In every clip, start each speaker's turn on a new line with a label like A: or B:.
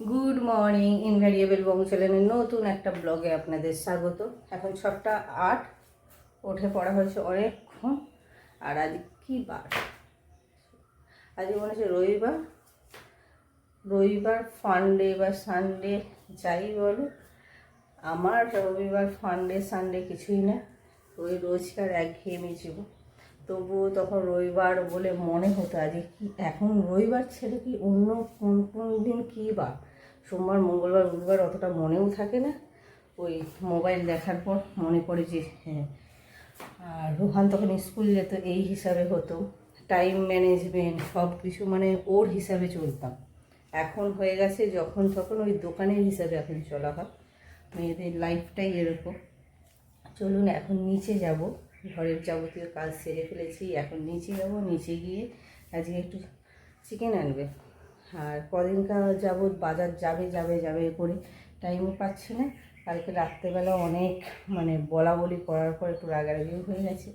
A: Good morning invariable বং চ্যানেলের নতুন একটা ব্লগে আপনাদের স্বাগত। এখন ছটা আট, উঠে পড়া হয়েছে অনেকক্ষণ। আর আজ কী বার? আজ মনে হচ্ছে রবিবার। রবিবার ফান্ডে বা সানডে যাই বলো। আমার রবিবার ফান্ডে সানডে কিছুই না। ওই রোজকার একঘেয়েমি জীবন। তবুও তখন রবিবার বলে মনে হতো আজ কি, এখন রবিবার ছেড়ে কি অন্য কোন কোন দিন কী বা? সোমবার, মঙ্গলবার, বুধবার অতটা মনেও থাকে না। ওই মোবাইল দেখার পর মনে পড়ে যে হ্যাঁ আর রোহান তখন স্কুল যেত, এই হিসাবে হতো। টাইম ম্যানেজমেন্ট সব কিছু মানে ওর হিসাবে চলতাম। এখন হয়ে গেছে যখন তখন ওই দোকানের হিসাবে এখন চলা হয়। মেয়েদের লাইফটাই এরকম চলুন এখন নিচে যাব। ঘরের যাবতীয় কাজ সেরে ফেলেছি, এখন নিচে যাব, নিচে গিয়ে আজকে একটু চিকেন আনবে। আর কদিনকার যাবৎ বাজার যাবে যাবে যাবে করে টাইমও পাচ্ছি না। কালকে রাত্রেবেলা অনেক মানে বলা বলি করার পর একটু রাগারাগিও হয়ে গেছে।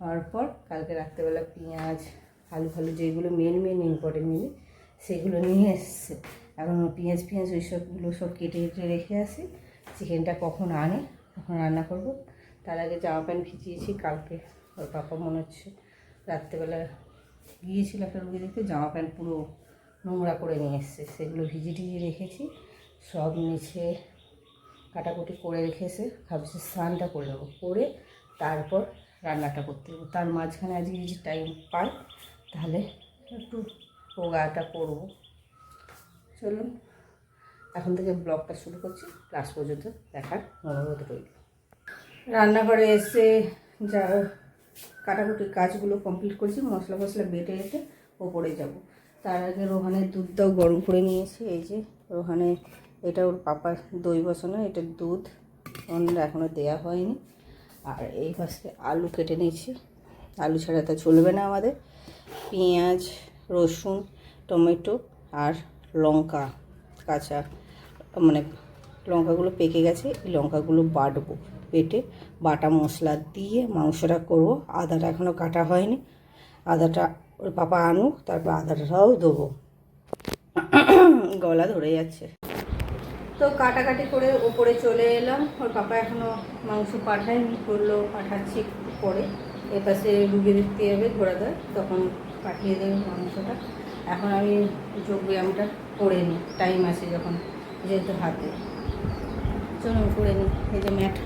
A: হওয়ার পর কালকে রাত্রেবেলা পেঁয়াজ, আলু ফালু যেগুলো মেন মেন ইম্পর্টেন্ট মিলে সেগুলো নিয়ে এসছে। এখন পেঁয়াজ পেঁয়াজ ওই সবগুলো সব কেটে কেটে রেখে আসি। চিকেনটা কখন আনে তখন রান্না করব তার আগে জামা প্যান্ট ভিজিয়েছি কালকে। ওর পাপা মনে হচ্ছে রাত্রেবেলা গিয়েছিল একটা রুগী দেখতে, জামা প্যান্ট পুরো নোংরা করে নিয়ে এসছে। সেগুলো ভিজে টিজিয়ে রেখেছি, সব নিচে কাটাকুটি করে রেখেছে। ভাবছি স্নানটা করে নেব, করে তারপর রান্নাটা করতে দেবো। তার মাঝখানে আজকে যদি টাইম পাই, তাহলে একটু পোগাটা করব। চলুন, এখন থেকে ব্লগটা শুরু করছি। লাস্ট পর্যন্ত দেখার অনুরোধ রইল। রান্নাঘরে এসে যা কাটাকুটির কাজগুলো কমপ্লিট করেছি, মশলা ফসলা বেটে রেখে ওপরে যাব। তার আগে রোহানের দুধটাও গরম করে নিয়েছি। এই যে রোহানে এটা ওর পাপার দই বসানো, এটা দুধ। ওনার এখনও দেওয়া হয়নি। আর এই পাশে আলু কেটে নিয়েছি। আলু ছাড়া তা চলবে না আমাদের। পেঁয়াজ, রসুন, টমেটো আর লঙ্কা, কাঁচা মানে লঙ্কাগুলো পেকে গেছে, এই লঙ্কাগুলো বাটবো। বেটে বাটা মশলা দিয়ে মাংসটা করব। আদাটা এখনও কাটা হয়নি। আদাটা ওর পাপা আনুক, তারপর আদাটাও দেবো। গলা ধরে যাচ্ছে। তো কাটাকাটি করে ওপরে চলে এলাম। ওর পাপা এখনও মাংস পাঠায়নি করল পাঠাচ্ছি পরে। এপাশে রুগী দেখতে যাবে ঘোরাতে তখন পাঠিয়ে দেবে মাংসটা। এখন আমি যোগ ব্যায়ামটা করে নিই টাইম আছে যখন, যেহেতু হাতে। চলুন করে নিই, এই যে ম্যাট।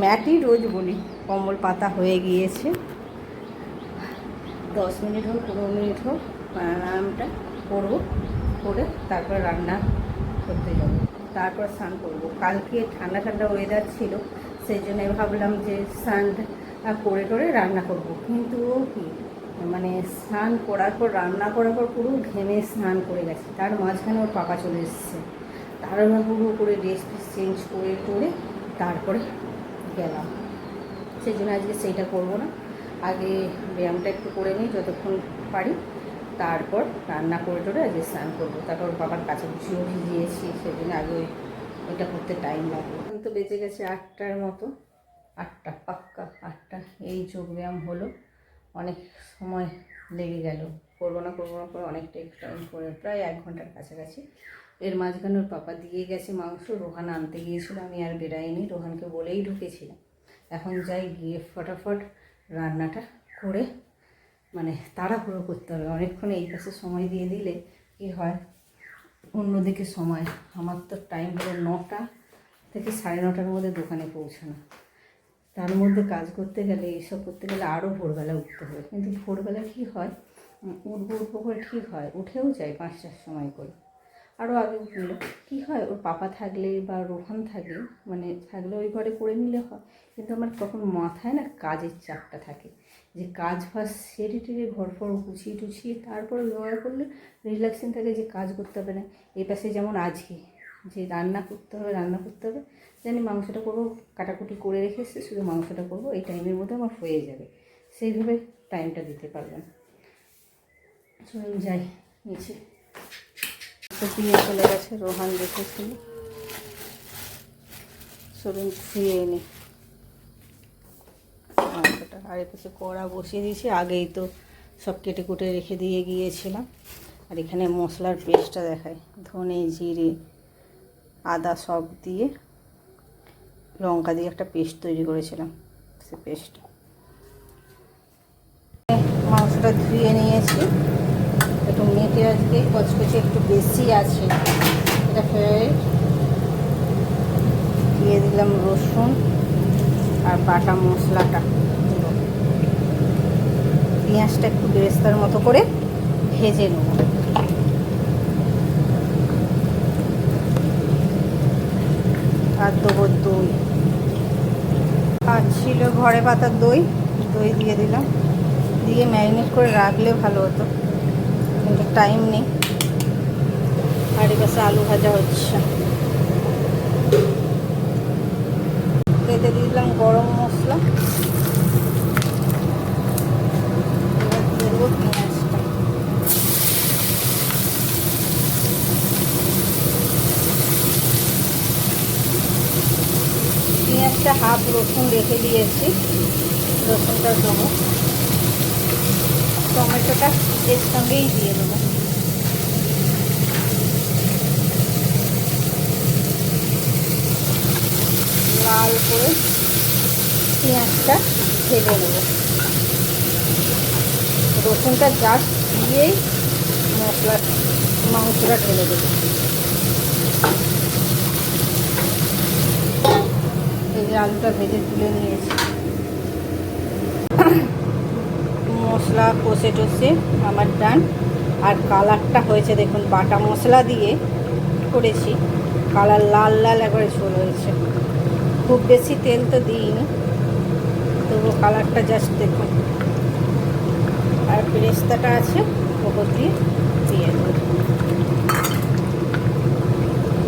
A: ম্যাটই রোজ বলি কম্বল পাতা হয়ে গিয়েছে। দশ মিনিট হোক, পনেরো মিনিট হোক, প্রাণায়ামটা করব, করে তারপর রান্না করতে যাব। তারপর স্নান করব। কালকে ঠান্ডা ঠান্ডা ওয়েদার ছিল, সেই জন্য ভাবলাম যে স্নান করে করে রান্না করব। কিন্তু কি মানে স্নান করার পর, রান্না করার পর পুরো ঘেমে স্নান করে গেছে। তার মাঝখানে ওর পাপা চলে এসছে। তাড়াহুড়ো করে ড্রেস চেঞ্জ করে করে তারপরে গেলাম। সেই জন্য আজকে সেইটা করব না। আগে ব্যায়ামটা একটু করে নিই যতক্ষণ পারি। তারপর রান্না করে টোরে আজকে স্নান করব। তারপর বাবার কাছে গুছিও ভিজিয়েছি, সেজন্য আগে ওই ওইটা করতে টাইম লাগবে। এখন তো বেঁচে গেছে আটটার মতো। আটটা, পাক্কা আটটা। এই যোগব্যায়াম হলো। অনেক সময় লেগে গেল। করব না করব না, করে অনেকটাই টাইম করে প্রায় এক ঘণ্টার কাছাকাছি। এর মাঝখানে ওর পাপা দিয়ে গেছে মাংস, রোহান আনতে গিয়েছিল, আমি আর বেরাইনি রোহানকে বলেই ঢুকেছিলাম। এখন যাই গিয়ে ফটাফট রান্নাটা করে মানে তাড়াহুড়ো করতে হবে। অনেকক্ষণ এই পাশে সময় দিয়ে দিলে কি হয়? অন্যদিকে সময়। আমার তো টাইম হলো নটা থেকে সাড়ে নটার মধ্যে দোকানে পৌঁছানো। তার মধ্যে কাজ করতে গেলে এইসব করতে গেলে আরও ভোরবেলা উঠতে হবে। কিন্তু ভোরবেলা কী হয়? উঠবো উঠবো করে ঠিক হয়। উঠেও যায় পাঁচটার সময় করে। আরও আগে উঠল কী হয়? ওর পাপা থাকলে বা রোহান থাকলে মানে থাকলে ওই ঘরে করে নিলে হয়। কিন্তু আমার তখন মাথায় না কাজের চাপটা থাকে। যে কাজ ফাজ সেরে টেরে ঘর ফর গুছিয়ে টুছিয়ে তারপরে ব্যবহার করলে রিল্যাক্সিং থাকে যে কাজ করতে হবে না। এই পাশে যেমন আজকে যে রান্না করতে হবে, রান্না করতে হবে, জানি মাংসটা করব, কাটাকুটি করে রেখে এসে শুধু মাংসটা করব, এই টাইমের মধ্যে আমার হয়ে যাবে। সেইভাবে টাইমটা দিতে পারবেন চলুন যাই, নিচে। দিয়ে চলে গেছে, রোহান দেখেছিল। চলুন ধুয়ে এনে আর এপাশে কড়া বসিয়ে দিয়েছি, আগেই তো সব কেটে কুটে রেখে দিয়ে গিয়েছিলাম। আর এখানে মশলার পেস্টটা দেখায় ধনে, জিরে, আদা, সব দিয়ে লঙ্কা দিয়ে একটা পেস্ট তৈরি করেছিলাম, সে পেস্টটা। মাংসটা ধুয়ে নিয়েছি। মেটে আজকে কচকচে একটু বেশি আছে। এটা ফেভারিট দিয়ে দিলাম রসুন আর বাটা মশলাটা। পেঁয়াজটা একটু বেরেস্তার মতো করে ভেজে নেব। আর দেবো দই। আর ছিল ঘরে পাতার দই দই দিয়ে দিলাম। দিয়ে ম্যারিনেট করে রাখলে ভালো হতো। কিন্তু টাইম নেই। আর এপাশে আলু ভাজা হচ্ছে। এতে দিয়ে দিলাম গরম মশলা। পেঁয়াজটা হাফ রসুন রেখে দিয়েছি। রসুনটা দেবো। টমেটোটা এর সঙ্গেই দিয়ে দেবো। লাল করে পেঁয়াজটা ভেজে নেব। রসুনটা জাস্ট দিয়েই মশলা, মাংসটা ঢেলে দেবো। এই যে আলুটা ভেজে তুলে নিয়েছি মশলা কষে টষে আমার ডান। আর কালারটা হয়েছে দেখুন, বাটা মশলা দিয়ে করেছি। কালার লাল লাল একবারে ঝোল হয়েছে। খুব বেশি তেল তো দিইনি, তবু কালারটা জাস্ট দেখুন। আর পেরেস্তাটা আছে, ওপর দিয়ে দিয়ে দেবো।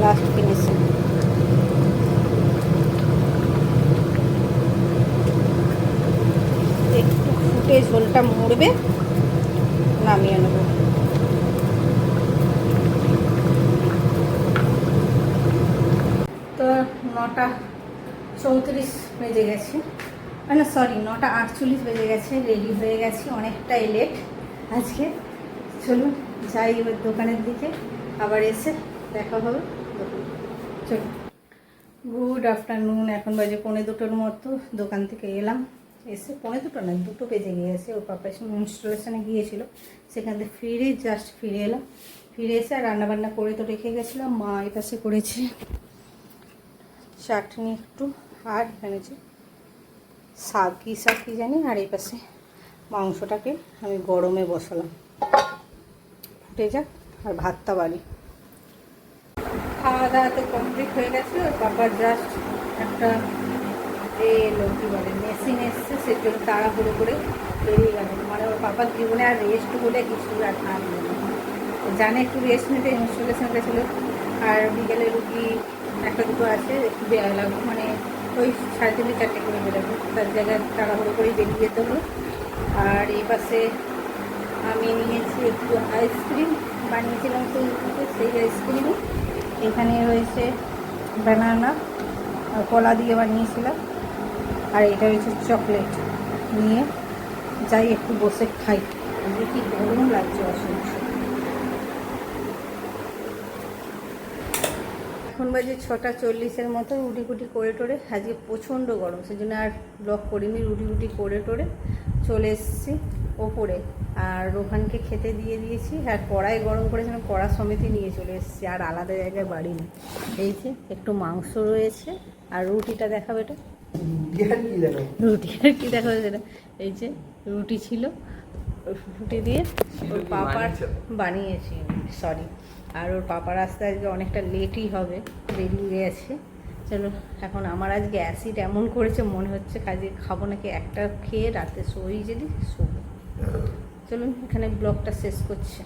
A: লাস্ট ফিনিশিং একটু ফুটে ঝোলটা মরবে নামিয়ে নেব। তো নটা চৌত্রিশ বেজে গেছে। না সরি নটা আটচল্লিশ বেজে গেছে রেডি হয়ে গেছি অনেকটাই লেট আজকে। চলুন যাই এবার দোকানের দিকে আবার এসে দেখা হবে চলুন। গুড আফটারনুন এখন বাজে পৌনে দুটোর মতো দোকান থেকে এলাম। এসে পৌনে দুটো না দুটো বেজে গিয়েছে। ওর পাপা এসে ইনস্টলেশনে গিয়েছিল। সেখান থেকে ফিরে জাস্ট ফিরে এলাম। ফিরে এসে আর রান্নাবান্না করে তো রেখে গেছিলাম। মা এই পাশে করেছে চাটনি একটু, আর এখানে যে শাক কী শাক, কী জানি, আর এই পাশে মাংসটাকে আমি গরমে বসালাম। ফুটে যাক, আর ভাতটা বাড়ি। খাওয়া দাওয়া তো কমপ্লিট হয়ে গেছে। ওর বাবার জাস্ট একটা এ এলো কী বলে, মেশিন এসছে, সে জন্য তাড়াহুড়ো করে বেরিয়ে গেল। মানে ওর বাবার জীবনে আর রেস্ট বলে কিছু আর থাকবে না জানে একটু রেস্ট নিতে ইনস্টলেশন গেছিল আর বিকেলে রুগী একটা দুটো আছে, একটু বেয়া লাগবে। মানে ওই সাড়ে তিনটে, চারটে করে বেরোবে। তার জায়গায় তাড়াহুড়ো করেই বেরিয়ে যেতে হলো। আর এই পাশে আমি নিয়েছি একটু আইসক্রিম বানিয়েছিলাম সেই সেই আইসক্রিমই এখানে রয়েছে ব্যানানা কলা দিয়ে বানিয়েছিলাম। আর এটা হচ্ছে চকলেট। নিয়ে যাই একটু বসে খাই। কি গরম লাগছে অসহ্য এখন বাজে ছটা চল্লিশের মতো রুটি কুটি করে টোরে। আজকে প্রচণ্ড গরম, সেজন্য আর ব্লক করিনি রুটি রুটি করে টোরে চলে এসেছি ওপরে। আর রোহানকে খেতে দিয়ে দিয়েছি, আর কড়াই গরম করেছিলাম কড়া সমেতই নিয়ে চলে এসেছি, আর আলাদা জায়গায় বাড়ি নেই। এই যে একটু মাংস রয়েছে, আর রুটিটা দেখাবে এটা। রুটি আর কি দেখাবে সেটা এই যে রুটি ছিল রুটি দিয়ে ওর পাপার বানিয়েছি। সরি আর ওর পাপার আসতে আজকে অনেকটা লেটই হবে বেরিয়ে গেছে। চলো এখন আমার আজকে অ্যাসিড এমন করেছে মনে হচ্ছে কাজে খাব নাকি একটা খেয়ে রাতে শোই যদি শোবো। চলুন এখানে ব্লগটা শেষ করছে।